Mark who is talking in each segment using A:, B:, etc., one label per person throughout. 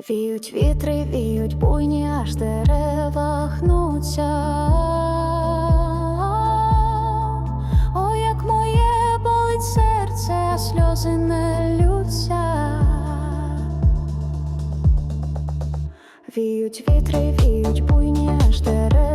A: Віють вітри, віють буйні, аж дерева хнуться. О, як моє болить серце, а сльози не лються. Віють вітри, віють буйні, аж дерева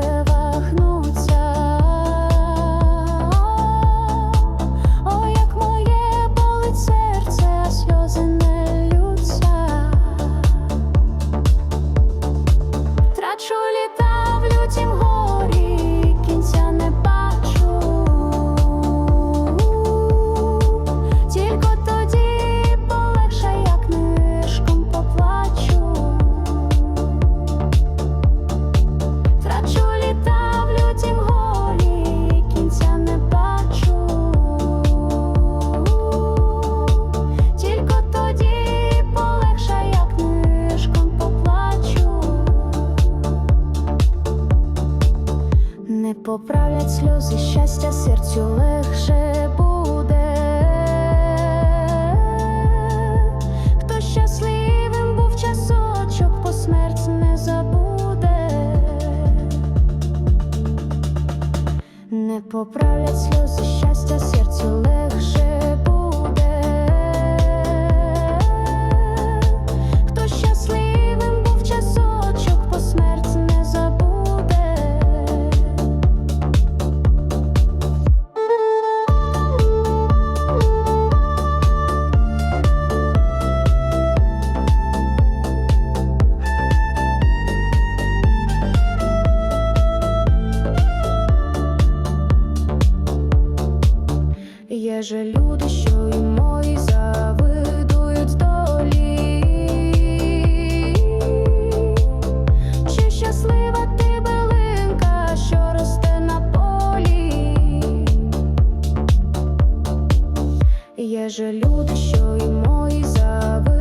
A: поправлять сльози, щастя серцю легше буде. Хто щасливим був часочок, по смерть не забуде. Не поправлять сльози. Є же люди, що й мої завидують столі. Чи щаслива ти белинка, що росте на полі? Є же люди, що й мої завидують.